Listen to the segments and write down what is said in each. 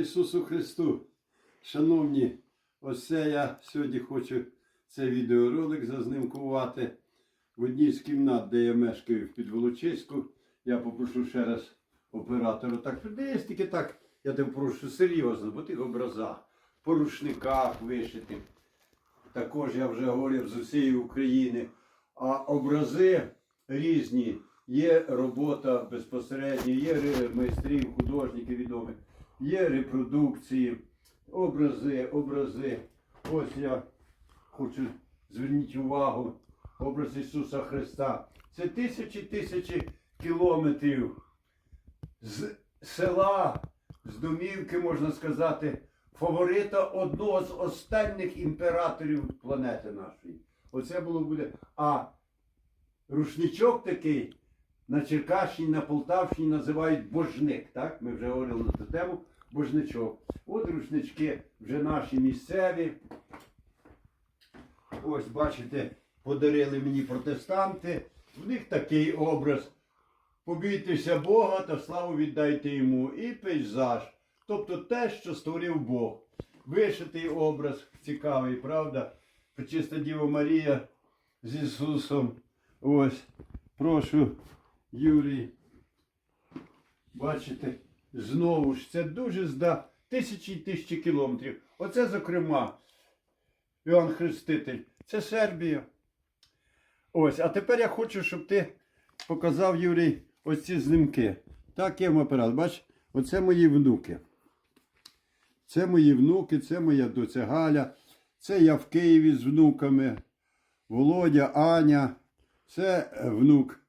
Ісусу Христу. Шановні, ось це я сьогодні хочу цей відеоролик зазнимкувати. В одній з кімнат, де я мешкаю в Підволочиську, я попрошу ще раз оператора так. Десь тільки так, я тебе прошу серйозно, бо тих образах, по рушниках вишитих. Також я вже говорив з усієї України. А образи різні. Є робота безпосередньо, є майстрів, художників відомих, є репродукції, образи, образи. Ось я хочу звернути увагу. Образ Ісуса Христа. Це тисячі тисячі кілометрів з села, з домівки, можна сказати, фаворита одного з останніх імператорів планети нашої. Оце було буде. А рушничок такий на Черкащині, на Полтавщині називають божник. Так? Ми вже говорили на цю тему божничок. От рушнички вже наші місцеві. Ось, бачите, подарили мені протестанти. В них такий образ. Побійтеся Бога та славу віддайте йому. І пейзаж. Тобто те, що створив Бог. Вишитий образ цікавий, правда? Пречиста Діва Марія з Ісусом. Ось, прошу, Юрій. Бачите, знову ж це дуже зда тисячі і тисячі кілометрів. Оце, зокрема, Іоанн Хреститель. Це Сербія. Ось, а тепер я хочу, щоб ти показав, Юрій, ось ці знимки. Так, вам апарат. Бач, оце мої внуки. Це мої внуки, це моя доця Галя. Це я в Києві з внуками. Володя, Аня. Це внук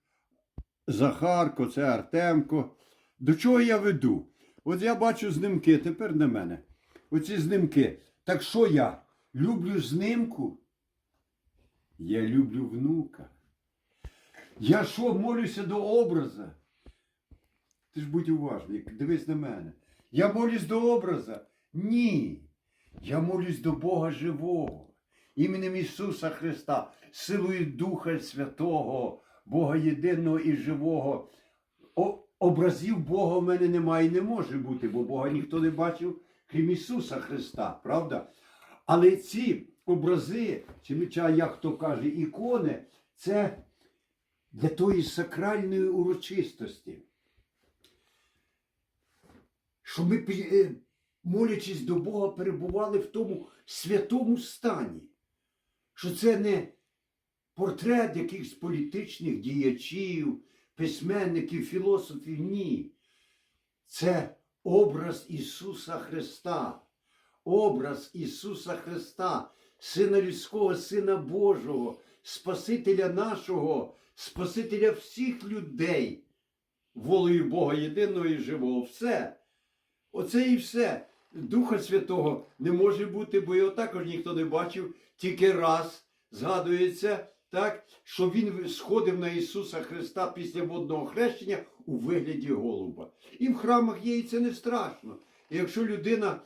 Захарко, це Артемко. До чого я веду? От я бачу знимки, тепер на мене. Оці знимки. Так що я? Люблю знимку? Я люблю внука. Я що, молюся до образа? Ти ж будь уважний, дивись на мене. Я молюсь до образа? Ні. Я молюсь до Бога живого, іменем Ісуса Христа, силою Духа Святого, Бога єдиного і живого. О, образів Бога в мене немає і не може бути, бо Бога ніхто не бачив, крім Ісуса Христа, правда? Але ці образи, чи як хто каже, ікони, це для тої сакральної урочистості. Щоб ми, е, молячись до Бога, перебували в тому святому стані, що це не портрет якихось політичних діячів, письменників, філософів. Ні. Це образ Ісуса Христа. Образ Ісуса Христа, Сина Людського, Сина Божого, Спасителя нашого, Спасителя всіх людей, волею Бога єдиного і живого. Все. Оце і все. Духа Святого не може бути, бо його також ніхто не бачив, тільки раз згадується, так, що він сходив на Ісуса Христа після водного хрещення у вигляді голуба. І в храмах є, і це не страшно. І якщо людина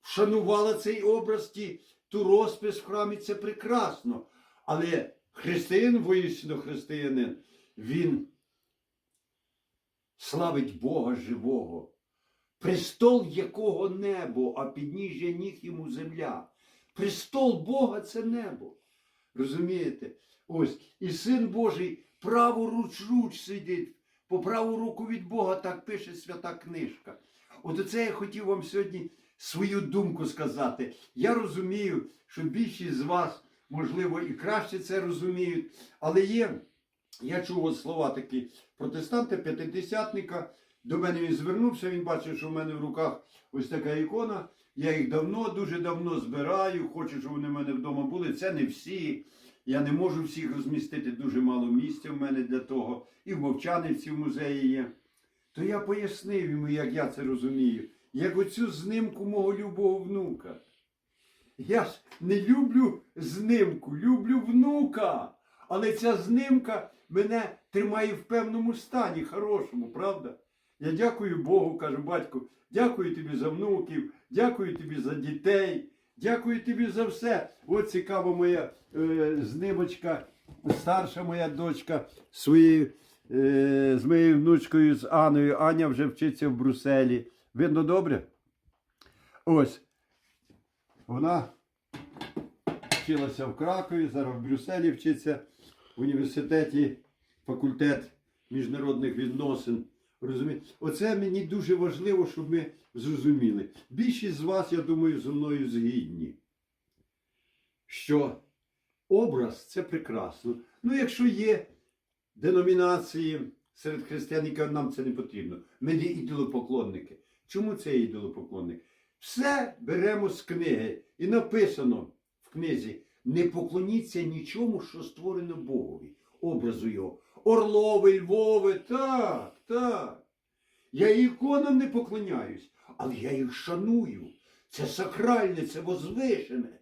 вшанувала цей образ, ті, ту розпис в храмі, це прекрасно. Але християнин, воїстину християнин, він славить Бога живого, престол якого небо, а підніжжя ніг йому земля. Престол Бога це небо. Розумієте? Ось. І син Божий праворуч руч сидить, по праву руку від Бога, так пише свята книжка. От оце я хотів вам сьогодні свою думку сказати. Я розумію, що більшість з вас, можливо, і краще це розуміють, але є, я чув от слова такі протестанта, п'ятидесятника. До мене він звернувся, він бачив, що в мене в руках ось така ікона. Я їх давно, дуже давно збираю, хочу, щоб вони в мене вдома були. Це не всі. Я не можу всіх розмістити, дуже мало місця в мене для того. І в Мовчанівці в музеї є. То я пояснив йому, як я це розумію, як оцю знимку мого любого внука. Я ж не люблю знимку, люблю внука. Але ця знимка мене тримає в певному стані, хорошому, правда? Я дякую Богу, кажу, батьку, дякую тобі за внуків, дякую тобі за дітей, дякую тобі за все. От цікава моя е, знимочка, старша моя дочка своєю, е, з моєю внучкою, з Аною. Аня вже вчиться в Брюсселі. Видно добре? Ось. Вона вчилася в Кракові, зараз в Брюсселі вчиться в університеті, факультет міжнародних відносин. Розумієте? Оце мені дуже важливо, щоб ми зрозуміли. Більшість з вас, я думаю, зі мною згідні, що образ це прекрасно. Ну, якщо є деномінації серед християн, які нам це не потрібно. Ми не ідолопоклонники. Чому це ідолопоклонник? Все беремо з книги. І написано в книзі: не поклоніться нічому, що створено Богові, образу його. Орлови, Львови, так, так. Я іконам не поклоняюсь, але я їх шаную. Це сакральне, це возвишене.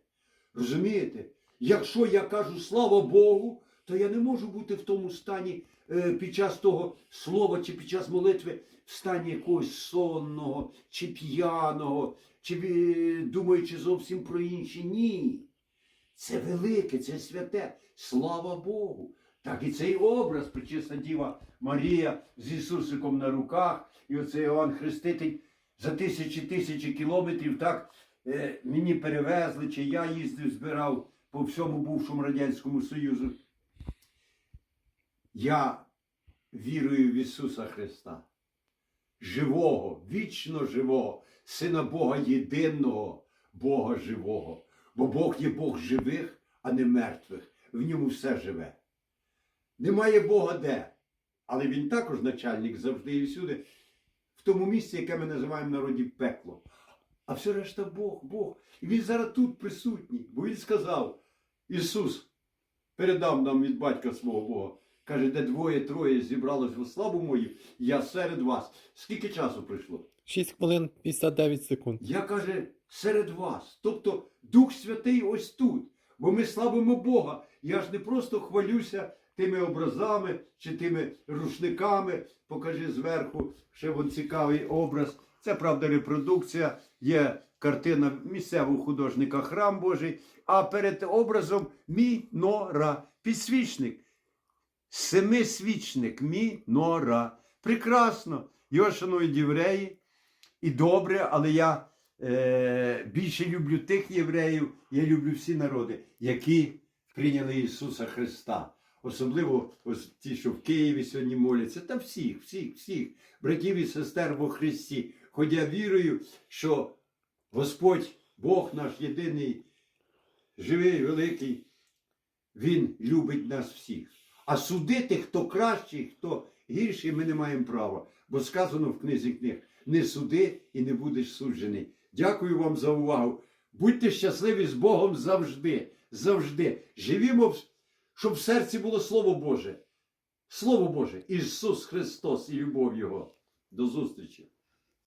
Розумієте? Якщо я кажу слава Богу, то я не можу бути в тому стані е, під час того слова чи під час молитви в стані якогось сонного чи п'яного, чи е, думаючи зовсім про інші. Ні. Це велике, це святе. Слава Богу. Так і цей образ, причесна Діва Марія з Ісусиком на руках, і оцей Іоанн Хреститель за тисячі тисячі кілометрів так е, мені перевезли, чи я їздив, збирав по всьому бувшому Радянському Союзу. Я вірую в Ісуса Христа, живого, вічно живого, Сина Бога єдиного, Бога живого. Бо Бог є Бог живих, а не мертвих. В ньому все живе. Немає Бога де. Але Він також начальник завжди і всюди, в тому місці, яке ми називаємо в народі пекло. А все решта Бог, Бог. І Він зараз тут присутній, бо Він сказав, Ісус передав нам від батька свого Бога. Каже, де двоє-троє зібралось во славу мою, я серед вас. Скільки часу пройшло? 6 хвилин 59 секунд. Я каже, серед вас. Тобто Дух Святий ось тут. Бо ми славимо Бога. Я ж не просто хвалюся тими образами чи тими рушниками. Покажи зверху, ще вон цікавий образ. Це правда репродукція, є картина місцевого художника Храм Божий, а перед образом мінора, підсвічник. Семисвічник мінора. Прекрасно. Його шанують євреї. І добре, але я е, більше люблю тих євреїв, я люблю всі народи, які прийняли Ісуса Христа. Особливо ось ті, що в Києві сьогодні моляться, та всіх, всіх, всіх, братів і сестер во Христі. Хоч я вірую, що Господь, Бог наш єдиний, живий, великий, Він любить нас всіх. А судити, хто кращий, хто гірший, ми не маємо права. Бо сказано в книзі книг: не суди і не будеш суджений. Дякую вам за увагу. Будьте щасливі з Богом завжди. Завжди. Живімо, в- щоб в серці було Слово Боже. Слово Боже, Ісус Христос і любов Його. До зустрічі!